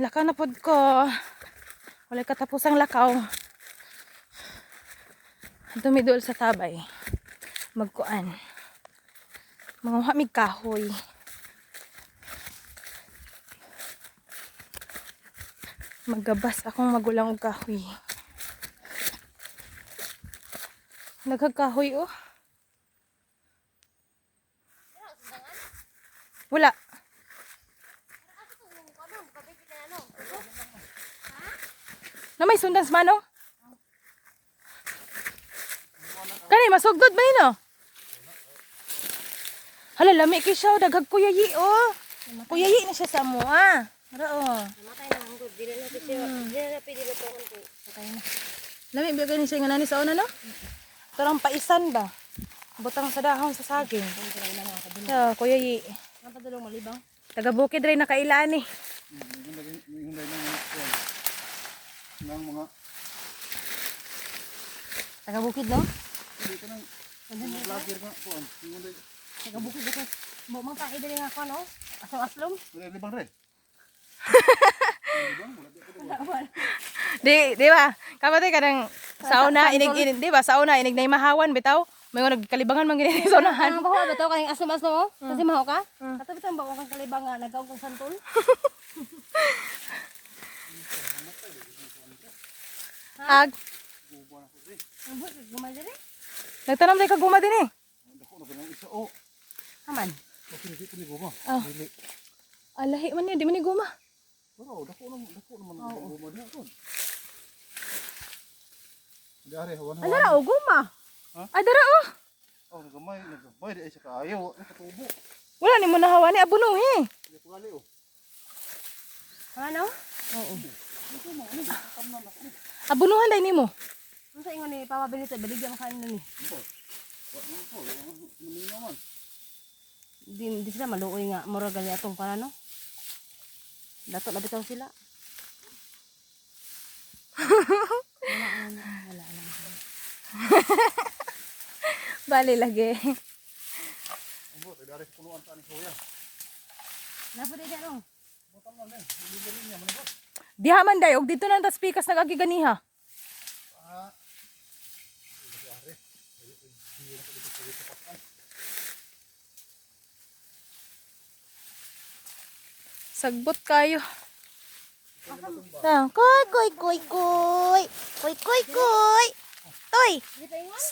lakaw na pod ko. Wala katapusang lakaw. Dumidol sa tabay. Magkuan. Mga mig kahoy. Maggabas akong magulang og kahoy. Nagkakahoy oh. Wala. Na may sundan sa manong? Kani masugdod ba yun oh? Hala, lami kay siya. Daghag kuyayi oh. Kuyayi na siya sa mo ah. Ara oh. Namatay na ang good. Dili na siya. Dili na pwede lutuan ko. Patay na. Lami bigay ni siya nga nani sa una no? Tarang paisan ba? Butang sa dahon sa saging. Yeah, kuyayi. Ang padulong malibang. Taga bukid rin nakailaan eh. Hinday ng kuwan. Ng mga Taga bukid no? hindi ko nang vlogger nga. Hinday. Taga bukid ako. Mo man pa idili nga ko no? Asong aslom. Wala libang re. Di, di ba? Kapatay ka ng sauna, inig, inig, di ba? Sauna, inig na mahawan, bitaw. May mga nagkalibangan man ganyan sa saunahan. Ang baho ba to kaning aslom aslom mo? Kasi maho ka? Kato bitang bago kang kalibang nga nagaw kong santol. Ag, nagtanam na kaguma din eh. Dako na ganang isa oh. Aman. Okay, dito ni guma. Oh. Dili. Alahi man yun, di man ni guma. Pero dako na dako naman ang guma diha kon. Di are hawan hawan. Ala, o guma. Ay, dara oh. Oh, nagamay, nagamay di ay sa kaayo, ay katubo. Wala ni mo nahawa ni abuno eh. Di ko gali oh. Ano? Abunuhan dahil ni mo. Ano sa ingon ni Papa Benito? Baligyan mo mo to, naminaw man. Di, di sila maluoy nga. Mura gali atong para no? Dato na bitaw sila. wala, wala, wala. Bali lagi. Ano, di are sa punuan sa ni kuya. Napo di dyan Butang man din, bibili niya man ba? Diha man day, og dito na tas pikas nagagiganiha. Sagbot kayo. Ah, koy, koy, koy, koy. Koy, koy, koy. Toy. Di pa ingon?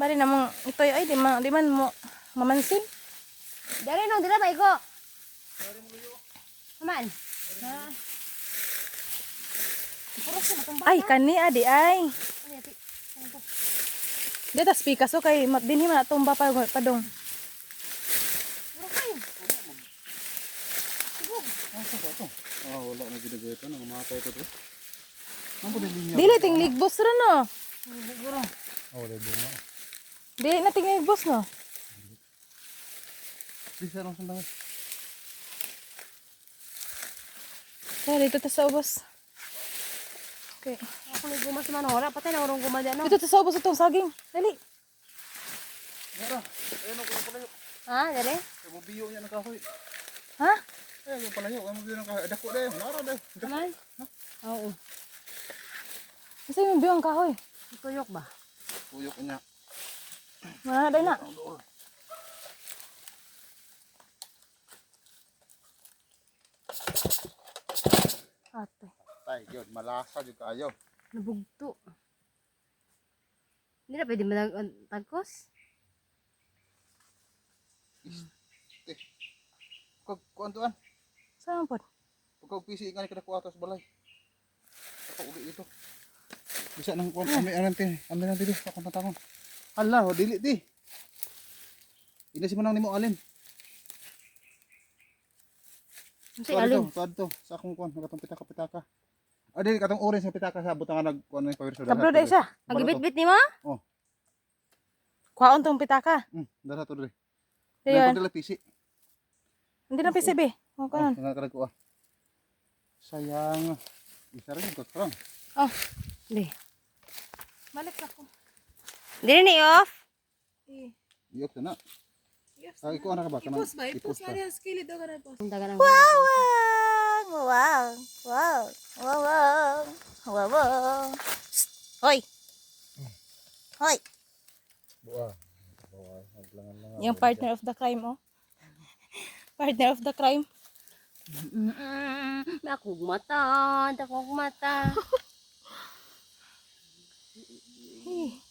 Bali namang ito ay di man di man mo mamansin. Dari nong, dila ba iko? Matong Ay kani adi ay. Ano yati? Ano to? Di tas pikas o kay dinhi man tumba pa padong. Puro kayo. Asa ba to? Ah, wala na ginagawa ito, nangamatay ito to. Nang po linya. Dili ting ligbos ra no. Oh, wala bunga. Dili na ting ligbos no. Bisa lang sandang. Kaya dito ta sa ubos. Okay. Ako may guma sa manora. Patay na urong guma dyan no? Dito ta sa ubos itong saging. Dali. Yara, ayun ako na palayo. Ha? Dari? Ay, mabiyo niya ng kahoy. Ha? Ay, yung palayo, ay mabiyo ng kahoy. Dako dahil, nara dahil. Aman? Oo. Kasi yung biyong kahoy. Tuyok ba? Tuyok niya. Day na. Ang doon. Ate. Tay, yun, malasa yung kayo. Nabugto. Hindi na pwede malag tagkos. Eh, kag, kuan tuan. Saan po? Pagkag pisi nga ni kada kuha sa balay. Ako uli ito. Bisa nang kuan kami anan tin. Ambil nang dili ako. Hala, wa dili di. Ina si manang nimo alin. Kasi Tuad alin. to, tuad to. Sa akong kuan, katong pitaka-pitaka. Ah, dili katong orange nga pitaka sa butang nag kuan ni power soda. Kablo day siya. Ang gibit-bit ni mo? Kuhaon tong pitaka. Hmm, dara to dili. Dayon. Dili dili pisi. Hindi na PCB. Oh, kanon. nga kada kuha. Sayang. Isa rin ko parang. Oh. Di. Balik ako. Dili ni off. Eh. Iyok na. Yes. Ah, ikuha na ka ba? Ipos ba? Ipos ka ka ipos. Wawang! wow. Wow. Wow, wow. Wow, wow. Psst. Hoy. Hoy. Buwa. Buwa. Yung partner of the crime, oh. Partner of the crime. Mm, Dakog mata, dakog mata. Hey.